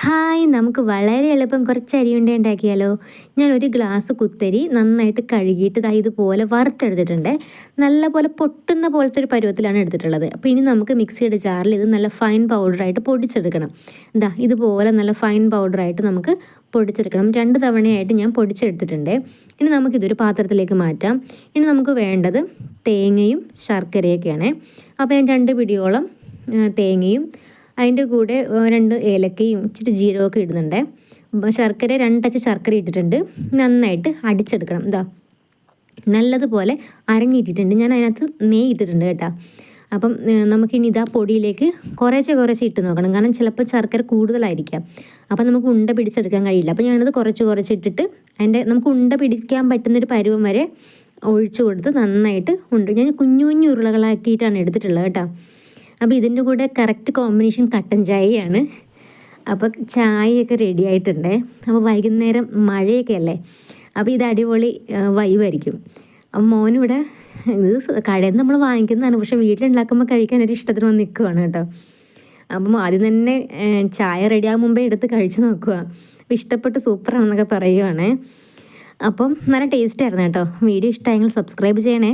Hi നമുക്ക് വളരെ എളുപ്പം കുറച്ച് അരിയുണ്ട ഉണ്ടാക്കിയാലോ? ഞാൻ ഒരു ഗ്ലാസ് കുത്തരി നന്നായിട്ട് കഴുകിയിട്ട് ദാ ഇതുപോലെ വറുത്തെടുത്തിട്ടുണ്ട്. നല്ലപോലെ പൊട്ടുന്ന പോലത്തെ ഒരു പരുവത്തിലാണ് എടുത്തിട്ടുള്ളത്. അപ്പോൾ ഇനി നമുക്ക് മിക്സിയുടെ ജാറിൽ ഇത് നല്ല ഫൈൻ പൗഡറായിട്ട് പൊടിച്ചെടുക്കണം. എന്താ ഇതുപോലെ നല്ല ഫൈൻ പൗഡറായിട്ട് നമുക്ക് പൊടിച്ചെടുക്കണം. രണ്ട് തവണയായിട്ട് ഞാൻ പൊടിച്ചെടുത്തിട്ടുണ്ട്. ഇനി നമുക്കിതൊരു പാത്രത്തിലേക്ക് മാറ്റാം. ഇനി നമുക്ക് വേണ്ടത് തേങ്ങയും ശർക്കരയൊക്കെയാണ്. അപ്പോൾ ഞാൻ രണ്ട് പിടിയോളം തേങ്ങയും അതിന്റെ കൂടെ രണ്ട് ഏലക്കയും ഇച്ചിരി ജീരകമൊക്കെ ഇടുന്നുണ്ട്. ശർക്കര രണ്ടച്ച് ശർക്കര ഇട്ടിട്ടുണ്ട്. നന്നായിട്ട് അടിച്ചെടുക്കണം. ഇതാ നല്ലതുപോലെ അരഞ്ഞിട്ടിട്ടുണ്ട്. ഞാൻ അതിനകത്ത് നെയ്യ് ഇട്ടിട്ടുണ്ട് കേട്ടോ. അപ്പം നമുക്കിനി ഇതാ പൊടിയിലേക്ക് കുറേശ്ശെ കുറേശ്ശെ ഇട്ട് നോക്കണം. കാരണം ചിലപ്പോൾ ശർക്കര കൂടുതലായിരിക്കാം. അപ്പം നമുക്ക് ഉണ്ട പിടിച്ചെടുക്കാൻ കഴിയില്ല. അപ്പം ഞാനത് കുറച്ച് കുറച്ച് ഇട്ടിട്ട് അതിന്റെ നമുക്ക് ഉണ്ട പിടിക്കാൻ പറ്റുന്നൊരു പരുവം വരെ ഒഴിച്ചു കൊടുത്ത് നന്നായിട്ട് ഉണ്ട്. ഞാൻ കുഞ്ഞു കുഞ്ഞു ഉരുളകളാക്കിയിട്ടാണ് എടുത്തിട്ടുള്ളത് കേട്ടോ. അപ്പോൾ ഇതിന്റെ കൂടെ കറക്റ്റ് കോമ്പിനേഷൻ കട്ടൻ ചായയാണ്. അപ്പോൾ ചായയൊക്കെ റെഡി ആയിട്ടുണ്ട്. അപ്പോൾ വൈകുന്നേരം മഴയൊക്കെ അല്ലേ? അപ്പോൾ ഇത് അടിപൊളി വൈവായിരിക്കും അപ്പം മോനിവിടെ ഇത് കടയിൽ നിന്ന് നമ്മൾ വാങ്ങിക്കുന്നതാണ്. പക്ഷേ വീട്ടിലുണ്ടാക്കുമ്പോൾ കഴിക്കാൻ ഒരു ഇഷ്ടത്തിന് വന്ന് നിൽക്കുവാണ് കേട്ടോ. അപ്പം ആദ്യം തന്നെ ചായ റെഡിയാകും മുമ്പേ എടുത്ത് കഴിച്ച് നോക്കുക. അപ്പോൾ ഇഷ്ടപ്പെട്ട് സൂപ്പറാണെന്നൊക്കെ പറയുവാണ്. അപ്പം നല്ല ടേസ്റ്റ് ആയിരുന്നു കേട്ടോ. വീഡിയോ ഇഷ്ടമായെങ്കിൽ സബ്സ്ക്രൈബ് ചെയ്യണേ.